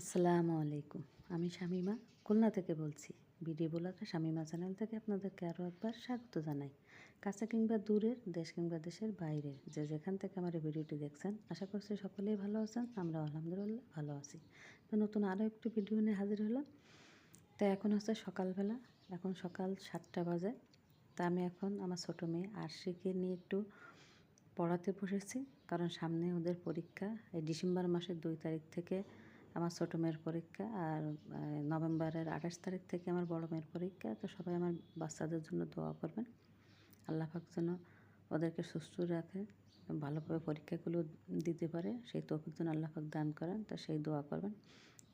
আসসালামু আলাইকুম। আমি শামিমা, খুলনা থেকে বলছি। ভিডিও ব্লগার শামিমা চ্যানেল থেকে আপনাদেরকে আরও একবার স্বাগত জানাই। কাছে কিংবা দূরের, দেশ কিংবা দেশের বাইরের, যে যেখান থেকে আমার এই ভিডিওটি দেখছেন, আশা করছি সকলেই ভালো আছেন আমরা আলহামদুলিল্লাহ ভালো আছি। তো নতুন আরও একটি ভিডিও নিয়ে হাজির হলাম। তো এখন হচ্ছে সকালবেলা, এখন সকাল সাতটা বাজে। তা আমি এখন আমার ছোটো মেয়ে আরশিকে নিয়ে একটু পড়াতে বসেছি। কারণ সামনে ওদের পরীক্ষা, এই ডিসেম্বর মাসের দুই তারিখ থেকে আমার ছোটো মেয়ের পরীক্ষা আর নভেম্বরের আঠাশ তারিখ থেকে আমার বড় মেয়ের পরীক্ষা। তো সবাই আমার বাচ্চাদের জন্য দোয়া করবেন। আল্লাহ পাক যেন ওদেরকে সুস্থ রাখে, ভালোভাবে পরীক্ষাগুলো দিতে পারে। সেই তৌফিক যেন আল্লাহ পাক দান করেন, তা সেই দোয়া করবেন।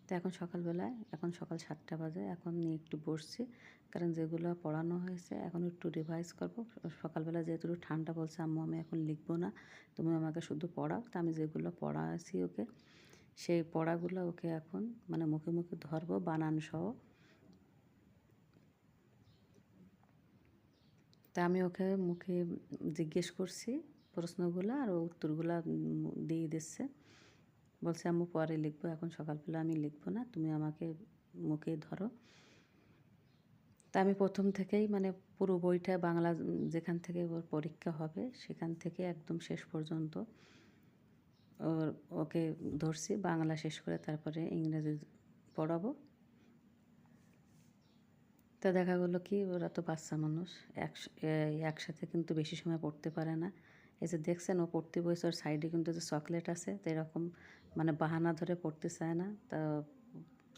তো এখন সকালবেলায়, এখন সকাল সাতটা বাজে, এখন নিয়ে একটু বসছি। কারণ যেগুলো পড়ানো হয়েছে, এখন একটু রিভাইজ করব। সকালবেলা যেহেতু ঠান্ডা বলছে, আম্মু আমি এখন লিখব না, তুমি আমাকে শুধু পড়াও। তো আমি যেগুলো পড়াছি ওকে সেই পড়াগুলো ওকে এখন মানে মুখে মুখে ধরবো, বানান সহ। তা আমি ওকে মুখে জিজ্ঞেস করছি প্রশ্নগুলো আর ও উত্তরগুলো দিয়ে দিচ্ছে। বলছে, আম্মু, পরে লিখব, এখন সকালবেলা আমি লিখব না, তুমি আমাকে মুখে ধরো। তা আমি প্রথম থেকেই মানে পুরো বইটা বাংলা যেখান থেকে ওর পরীক্ষা হবে, সেখান থেকে একদম শেষ পর্যন্ত ওর, ওকে ধরছি, বাংলা শেষ করে তারপরে ইংরেজি পড়াবো। তা দেখা গেলো কি, ওরা তো বাচ্চা মানুষ একসাথে কিন্তু বেশি সময় পড়তে পারে না। এই যে দেখছেন, ও পড়তে বসে, ওর সাইডে কিন্তু যে চকলেট আছে, তো এরকম মানে বাহানা ধরে পড়তে চায় না। তা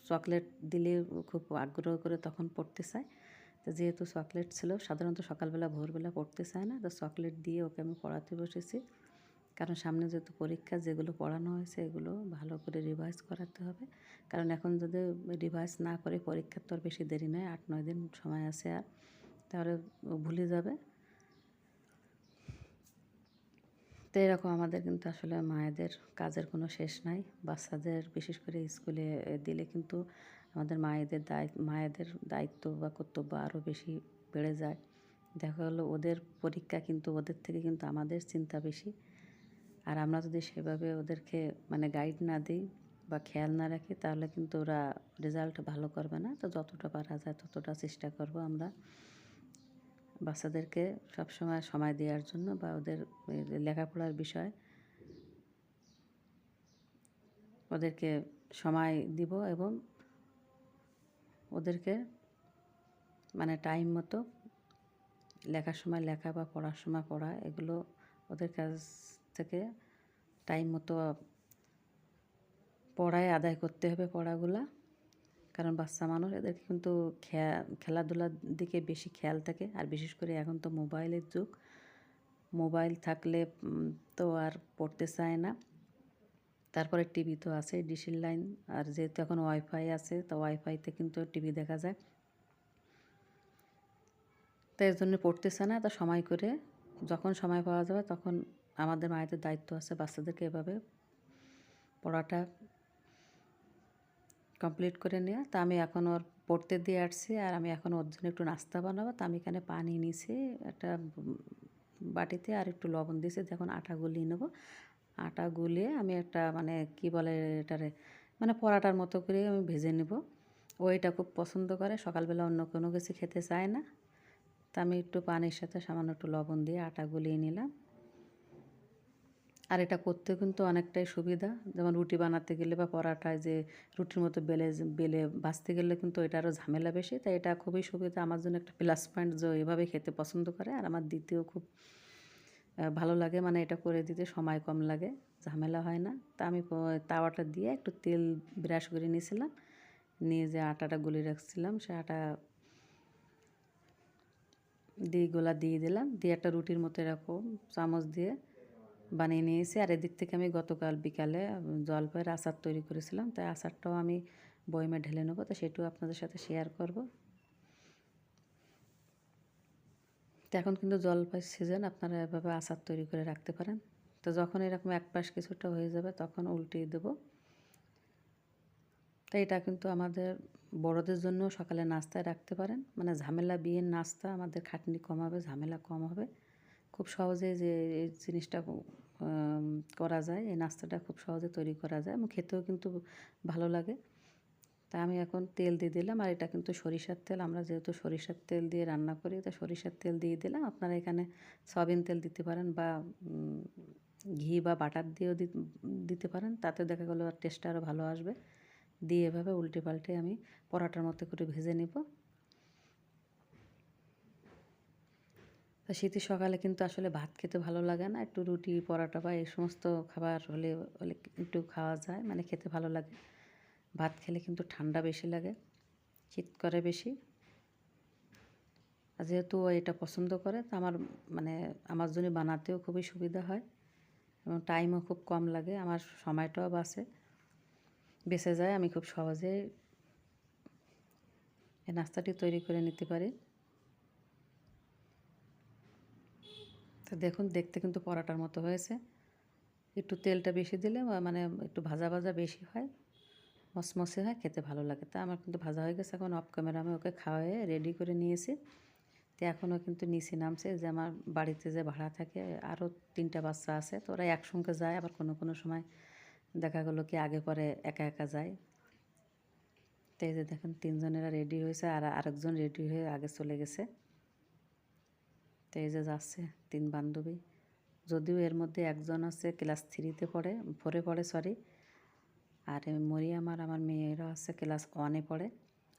চকলেট দিলে খুব আগ্রহ করে তখন পড়তে চায়। তো যেহেতু চকলেট ছিল, সাধারণত সকালবেলা, ভোরবেলা পড়তে চায় না, তো চকলেট দিয়ে ওকে আমি পড়াতে বসেছি। কারণ সামনে যেহেতু পরীক্ষা, যেগুলো পড়ানো হয়েছে এগুলো ভালো করে রিভাইজ করাতে হবে। কারণ এখন যদি রিভাইজ না করে পরীক্ষার তো আর বেশি দেরি নয়, আট, নয় দিন সময় আছে আর, তাহলে ভুলে যাবে। তো এরকম আমাদের কিন্তু আসলে মায়েদের কাজের কোনো শেষ নাই। বাচ্চাদের বিশেষ করে স্কুলে দিলে কিন্তু আমাদের মায়েদের দায়, মায়েদের দায়িত্ব বা কর্তব্য আরও বেশি বেড়ে যায়। দেখা গেলো ওদের পরীক্ষা কিন্তু ওদের থেকে কিন্তু আমাদের চিন্তা বেশি। আর আমরা যদি সেভাবে ওদেরকে মানে গাইড না দিই বা খেয়াল না রাখি, তাহলে কিন্তু ওরা রেজাল্ট ভালো করবে না। তো যতটা পারা যায় ততটা চেষ্টা করব আমরা বাচ্চাদেরকে সবসময় সময় দেওয়ার জন্য বা ওদের লেখাপড়ার বিষয় ওদেরকে সময় দিব এবং ওদেরকে মানে টাইম মতো লেখার সময় লেখা বা পড়ার সময় পড়া, এগুলো ওদের কাছ থেকে টাইম মতো পড়ায় আদায় করতে হবে পড়াগুলা। কারণ বাচ্চা মানুষ এদেরকে কিন্তু খেলাধুলার দিকে বেশি খেয়াল থাকে। আর বিশেষ করে এখন তো মোবাইলের যুগ। মোবাইল থাকলে তো আর পড়তে চায় না। তারপরে টিভি তো আছে ডিশের লাইন। আর যেহেতু এখন ওয়াইফাই আছে, তো ওয়াইফাইতে কিন্তু টিভি দেখা যায়। তো এর জন্য পড়তে চায় না, তা সময় করে, যখন সময় পাওয়া যাবে তখন আমাদের মায়েদের দায়িত্ব আছে বাচ্চাদেরকে এভাবে পড়াটা কমপ্লিট করে নেওয়া তা আমি এখন ওর পড়তে দিয়ে আসছি আর আমি এখন ওর জন্য একটু নাস্তা বানাবো। তা আমি এখানে পানি নিয়েছি, একটা বাটিতে আর একটু লবণ দিয়েছি। দেখুন আটা গুলিয়ে নেব, আটা গুলিয়ে আমি একটা মানে কি বলে এটারে মানে পরাটার মতো করে আমি ভেজে নেব। ও এটা খুব পছন্দ করে, সকালবেলা অন্য কোনো কিছু খেতে চায় না। তা আমি একটু পানির সাথে সামান্য একটু লবণ দিয়ে আটা গুলিয়ে নিলাম। আর এটা করতে কিন্তু অনেকটাই সুবিধা। যেমন রুটি বানাতে গেলে বা পরাটায় যে রুটির মতো বেলে বেলে বাঁচতে গেলে কিন্তু এটা আরও ঝামেলা বেশি। তাই এটা খুবই সুবিধা। আমার জন্য একটা প্লাস পয়েন্ট যে এভাবে খেতে পছন্দ করে। আর আমার দিতেও খুব ভালো লাগে মানে এটা করে দিতে সময় কম লাগে, ঝামেলা হয় না। তা আমি তাওয়াটা দিয়ে একটু তেল ব্রাশ করে নিয়েছিলাম। নিয়ে যে আটাটা গুলি রাখছিলাম, সে আটা দিয়ে গোলা দিয়ে দিলাম। দিয়ে একটা রুটির মতো এরকম চামচ দিয়ে বানিয়ে নিয়েছি। আর এদিক থেকে আমি গতকাল বিকালে জলপাইয়ের আচার তৈরি করেছিলাম। তাই আচারটাও আমি বইমে ঢেলে নেব। তো সেটাও আপনাদের সাথে শেয়ার করব। তো এখন কিন্তু জলপাই সিজন আপনারা এভাবে আচার তৈরি করে রাখতে পারেন। তো যখন এরকম এক পাশ কিছুটা হয়ে যাবে, তখন উল্টিয়ে দেবো। তাই এটা কিন্তু আমাদের বড়দের জন্য সকালে নাস্তায় রাখতে পারেন। মানে ঝামেলা বিয়ের নাস্তা আমাদের খাটনি কমাবে, ঝামেলা কম হবে। খুব সহজে যে জিনিসটা করা যায়, এই নাস্তাটা খুব সহজে তৈরি করা যায়। এবং খেতেও কিন্তু ভালো লাগে। তা আমি এখন তেল দিয়ে দিলাম। আর এটা কিন্তু সরিষার তেল। আমরা যেহেতু সরিষার তেল দিয়ে রান্না করি, তা সরিষার তেল দিয়ে দিলাম। আপনারা এখানে সয়াবিন তেল দিতে পারেন বা ঘি বা বাটার দিয়েও দিতে পারেন। তাতে দেখা গেলো টেস্টটা আরও ভালো আসবে। দিয়ে এভাবে উল্টে পাল্টে আমি পরাটার মতো করে ভেজে নেব। তো শীতের সকালে কিন্তু আসলে ভাত খেতে ভালো লাগে না। একটু রুটি, পরাটা বা এই সমস্ত খাবার হলে একটু খাওয়া যায় মানে খেতে ভালো লাগে। ভাত খেলে কিন্তু ঠান্ডা বেশি লাগে, শীত করে বেশি। আর যেহেতু এটা পছন্দ করে, তো আমার মানে আমার জন্য বানাতেও খুবই সুবিধা হয় এবং টাইমও খুব কম লাগে, আমার সময়টাও বাঁচে। বেঁচে যায়, আমি খুব সহজে এই নাস্তাটি তৈরি করে নিতে পারি। তো দেখুন, দেখতে কিন্তু পরাটার মতো হয়েছে। একটু তেলটা বেশি দিলে মানে একটু ভাজা ভাজা বেশি হয়, মসমসে হয়, খেতে ভালো লাগে। তা আমার কিন্তু ভাজা হয়ে গেছে, এখন অফ ক্যামেরা আমি ওকে খাওয়ায়ে রেডি করে নিয়েছি। তো এখনও কিন্তু নিচে নামছে, যে আমার বাড়িতে যে ভাড়া থাকে আরও তিনটা বাচ্চা আছে, তো ওরা একসঙ্গে যায়, আবার কোনো কোনো সময় দেখা গেলো কি আগে পরে একা একা যায়। তো এই যে দেখেন, তিনজনেরা রেডি হয়েছে, আর আরেকজন রেডি হয়ে আগে চলে গেছে। তো এই যে যাচ্ছে তিন বান্ধবী। যদিও এর মধ্যে একজন আছে ক্লাস থ্রিতে পড়ে, ফোরে পড়ে, সরি। আর মরিয়াম আর আমার মেয়েরা আছে ক্লাস ওয়ানে পড়ে।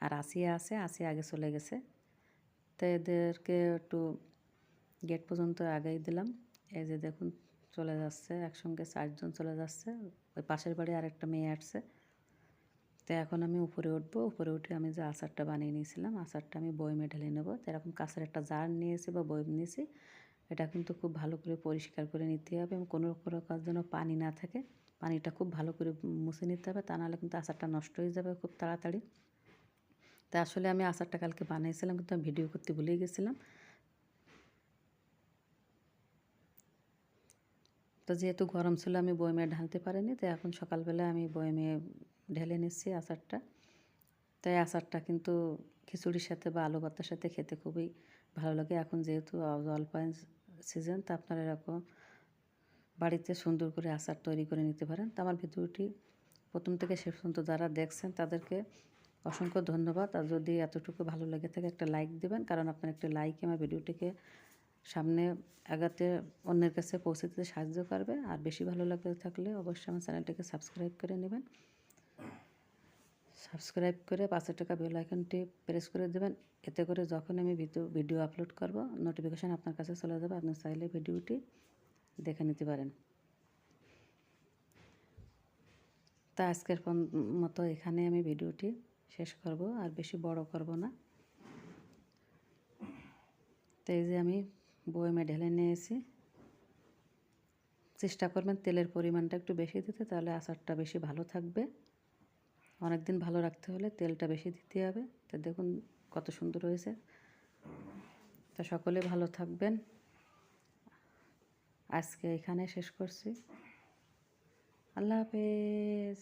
আর আসিয়া আছে, আসিয়া আগে চলে গেছে। তো এদেরকে একটু গেট পর্যন্ত আগেই দিলাম। এই যে দেখুন, চলে যাচ্ছে, একসঙ্গে চারজন চলে যাচ্ছে। ওই পাশের বাড়ি আরেকটা মেয়ে আসছে। তো এখন আমি উপরে উঠবো। উপরে উঠে আমি যে আচারটা বানিয়ে নিয়েছিলাম আচারটা আমি বয়মে ঢেলে নেব। তো এরকম কাছের একটা জার নিয়েছি বা বয়ম নিয়েছি, এটা কিন্তু খুব ভালো করে পরিষ্কার করে নিতে হবে এবং কোনো প্রকার যেন পানি না থাকে। পানিটা খুব ভালো করে মুছে নিতে হবে, তা নাহলে কিন্তু আচারটা নষ্ট হয়ে যাবে খুব তাড়াতাড়ি। তা আসলে আমি আচারটা কালকে বানিয়েছিলাম, কিন্তু আমি ভিডিও করতে ভুলেই গেছিলাম। তো যেহেতু গরম ছিল, আমি বয়মে ঢালতে পারিনি, তো এখন সকালবেলা আমি বয়মে ঢেলে নিচ্ছি আচারটা। তাই আচারটা কিন্তু খিচুড়ির সাথে বা আলু ভর্তার সাথে খেতে খুবই ভালো লাগে। এখন যেহেতু জলপাই সিজন তা আপনারা এরকম বাড়িতে সুন্দর করে আচার তৈরি করে নিতে পারেন। তো আমার ভিডিওটি প্রথম থেকে শেষ পর্যন্ত যারা দেখছেন, তাদেরকে অসংখ্য ধন্যবাদ। আর যদি এতটুকু ভালো লেগে থাকে, একটা লাইক দেবেন। কারণ আপনার একটা লাইক আমার ভিডিওটিকে সামনে আগাতে অন্যের কাছে পৌঁছে দিতে সাহায্য করবে। আর বেশি ভালো লাগে থাকলে অবশ্যই আমার চ্যানেলটিকে সাবস্ক্রাইব করে নেবেন। সাবস্ক্রাইব করে পাঁচশো টাকা বেল আইকনটি প্রেস করে দেবেন। এতে করে যখন আমি ভিডিও আপলোড করব নোটিফিকেশান আপনার কাছে চলে যাবে। আপনি চাইলে ভিডিওটি দেখে নিতে পারেন। তা আজকের মতো এখানে আমি ভিডিওটি শেষ করব, আর বেশি বড় করব না। তো এই যে আমি বয়মে ঢেলে নিয়েছি। চেষ্টা করবেন তেলের পরিমাণটা একটু বেশি দিতে, তাহলে আচারটা বেশি ভালো থাকবে। অনেক দিন ভালো রাখতে হলে তেলটা বেশি দিতে হবে। তা দেখুন কত সুন্দর হয়েছে। তা সকলে ভালো থাকবেন। আজকে এখানে শেষ করছি। আল্লাহ হাফেজ।